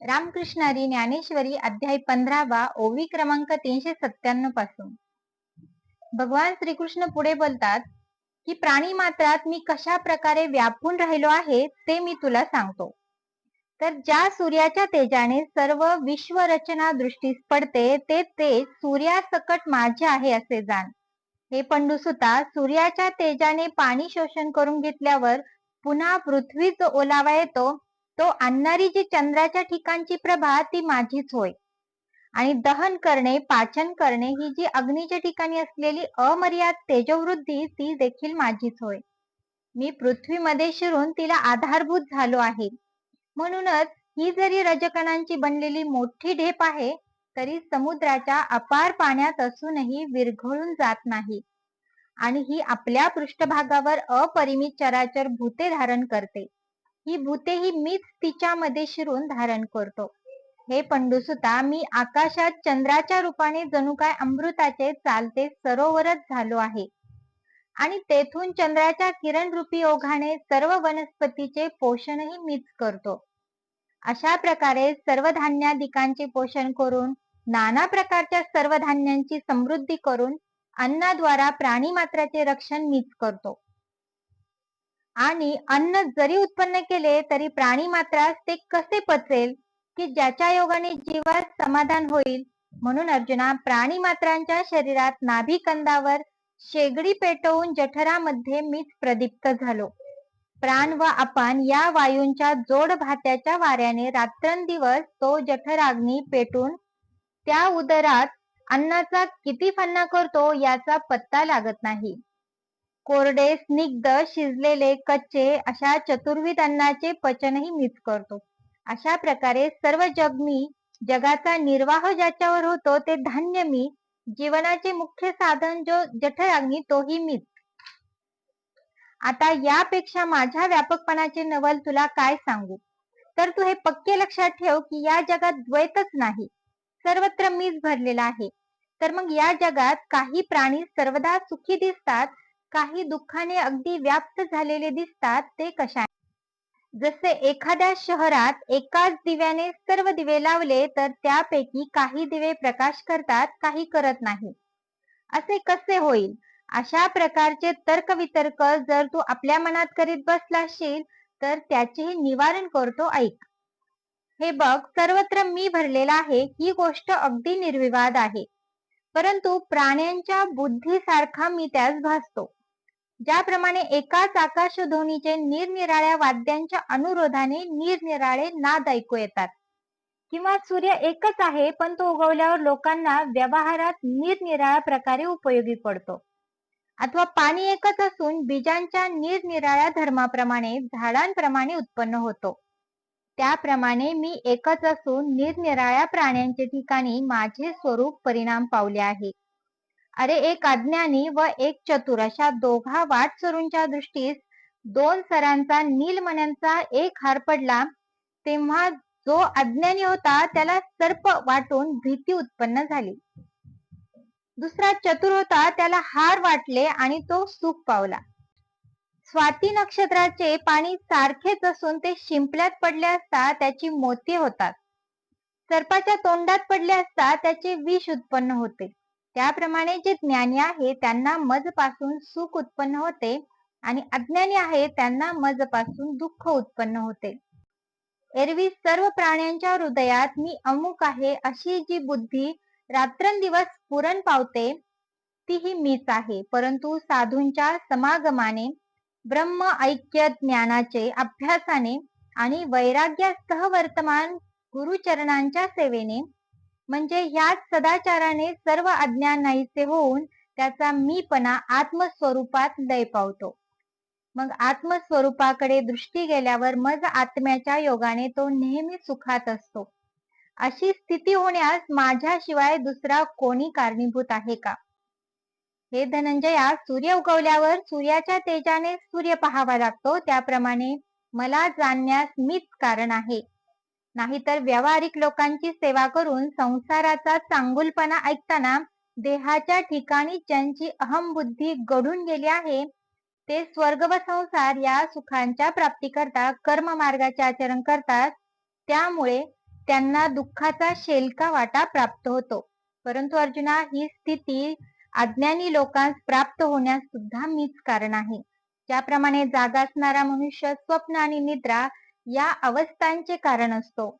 रामकृष्णारी ज्ञानेश्वरी अध्याय पंधरावा ओवी क्रमांक तीनशे सत्त्याण्णवपासून. भगवान श्रीकृष्ण पुढे बोलतात की प्राणी मात्रात मी कशा प्रकारे व्यापून राहिलो आहे ते मी तुला सांगतो. तर ज्या सूर्याच्या तेजाने सर्व विश्व रचना दृष्टीस पडते ते तेज सूर्यासकट माझे आहे असे जाण. हे पंडुसुता सूर्याच्या तेजाने पाणी शोषण करून घेतल्यावर पुन्हा पृथ्वीच ओलावा येतो तो आणणारी जी चंद्राच्या ठिकाणची प्रभा ती माझीच होय. आणि दहन करणे पाचन करणे ही जी अग्नीच्या ठिकाणी असलेली अमर्याद तेजवृद्धी ती देखील माझीच होय. मी पृथ्वीमध्ये शिरून तिला आधारभूत झालो आहे. म्हणूनच ही जरी रजकणांची बनलेली मोठी ढेप आहे तरी समुद्राच्या अपार पाण्यात असूनही विरघळून जात नाही. आणि ही आपल्या पृष्ठभागावर अपरिमित चराचर भूते धारण करते. ही भूते ही मीच तिच्यामध्ये शिरून धारण करतो. हे पंडुसुता मी आकाशात चंद्राच्या रूपाने जणू काय अमृताचे चालते सरोवरच झालो आहे. आणि तेथून चंद्राच्या किरण रूपी ओघाने सर्व वनस्पतीचे पोषणही मीच करतो. अशा प्रकारे सर्व धान्यादिकांचे पोषण करून नाना प्रकारच्या सर्व धान्यांची समृद्धी करून अन्नाद्वारा प्राणी मात्राचे रक्षण मीच करतो. आणि अन्न जरी उत्पन्न केले तरी प्राणी मात्रास ते कसे पचेल? की ज्याच्या योगाने जीवास समाधान होईल? म्हणून अर्जुना प्राणी मात्रांच्या शरीरात नाभिकंदावर शेगडी पेटवून जठरामध्ये मीच प्रदीप्त झालो. प्राण व अपान या वायूंच्या जोड भात्याच्या वाऱ्याने रात्रंदिवस तो जठराग्नी पेटून त्या उदरात अन्नाचा किती फन्ना करतो याचा पत्ता लागत नाही. कोरडे स्निग्ध शिजलेले कच्चे अशा चतुर्विध अन्नाचे पचनही मीच करतो. अशा प्रकारे सर्व जग मी जगाचा निर्वाह ज्याच्यावर होतो ते धान्य मी जीवनाचे मुख्य साधन जो जठराग्नी तोही मीच. आता यापेक्षा माझ्या व्यापकपणाचे नवल तुला काय सांगू? तर तू हे पक्के लक्षात ठेव की या जगात द्वैतच नाही. सर्वत्र मीच भरलेला आहे. तर मग या जगात काही प्राणी सर्वदा सुखी दिसतात काही दुःखाने अगदी व्याप्त झालेले दिसतात ते कशा? जसे एखाद्या शहरात एकाच दिव्याने सर्व दिवे लावले तर त्यापैकी काही दिवे प्रकाश करतात काही करत नाही. असे कसे होईल? अशा प्रकारचे तर्क वितर्क जर तू आपल्या मनात करीत बसलाशील तर त्याचेही निवारण करतो ऐक. हे बघ सर्वत्र मी भरलेला आहे ही गोष्ट अगदी निर्विवाद आहे. परंतु प्राण्यांच्या बुद्धीसारखा मी त्यास भासतो. ज्याप्रमाणे एकाच आकाशध्वनीचे निरनिराळ्या वाद्यांच्या अनुरोधाने निरनिराळे नाद ऐकू येतात. किंवा सूर्य एकच आहे पण तो उगवल्यावर लोकांना व्यवहारात निरनिराळ्या प्रकारे उपयोगी पडतो. अथवा पाणी एकच असून बीजांच्या निरनिराळ्या धर्माप्रमाणे झाडांप्रमाणे उत्पन्न होतो. त्याप्रमाणे मी एकच असून निरनिराळ्या प्राण्यांचे ठिकाणी माझे स्वरूप परिणाम पावले आहे. अरे एक अज्ञानी व एक चतुर अशा दोघा वाट सरूंच्या दृष्टीस दोन सरांचा नीलमण्यांचा एक हार पडला. तेव्हा जो अज्ञानी होता त्याला सर्प वाटून भीती उत्पन्न झाली. दुसरा चतुर होता त्याला हार वाटले आणि तो सुख पावला. स्वाती नक्षत्राचे पाणी सारखेच असून ते शिंपल्यात पडले असता त्याची मोती होतात. सर्पाच्या तोंडात पडले असता त्याचे विष उत्पन्न होते. त्याप्रमाणे जे ज्ञानी आहे त्यांना मजपासून सुख उत्पन्न होते आणि अज्ञानी आहे त्यांना मजपासून दुःख उत्पन्न होते. एरवी सर्व प्राण्यांच्या हृदयात मी अमुक आहे अशी जी बुद्धी रात्रंदिवस पुरण पावते ती ही मीच आहे. परंतु साधूंच्या समागमाने ब्रह्म ऐक्य ज्ञानाचे अभ्यासाने आणि वैराग्यासह वर्तमान गुरुचरणांच्या सेवेने म्हणजे ह्याच सदाचाराने सर्व अज्ञान नाहीसे होऊन त्याचा मीपणा आत्मस्वरूपात लय पावतो. मग आत्मस्वरूपाकडे दृष्टी गेल्यावर मज आत्म्याच्या योगाने तो नेहमी सुखात असतो. अशी स्थिती होण्यास माझ्याशिवाय दुसरा कोणी कारणीभूत आहे का? हे धनंजया सूर्य उगवल्यावर सूर्याच्या तेजाने सूर्य पहावा लागतो. त्याप्रमाणे मला जाणण्यास मीच कारण आहे. नाहीतर व्यावहारिक लोकांची सेवा करून संसाराचा चांगुलपणा ऐकताना देहाच्या ठिकाणी ज्यांची अहमबुद्धी गढून गेली आहे ते स्वर्ग व संसार या सुखांच्या प्राप्तीकरता कर्म मार्गाचे आचरण करतात. त्यामुळे त्यांना दुःखाचा शेलका वाटा प्राप्त होतो. परंतु अर्जुना ही स्थिती अज्ञानी लोकांस प्राप्त होण्यास सुद्धा मीच कारण आहे. ज्याप्रमाणे जागा असणारा मनुष्य स्वप्न आणि निद्रा या अवस्थांचे कारण असतो.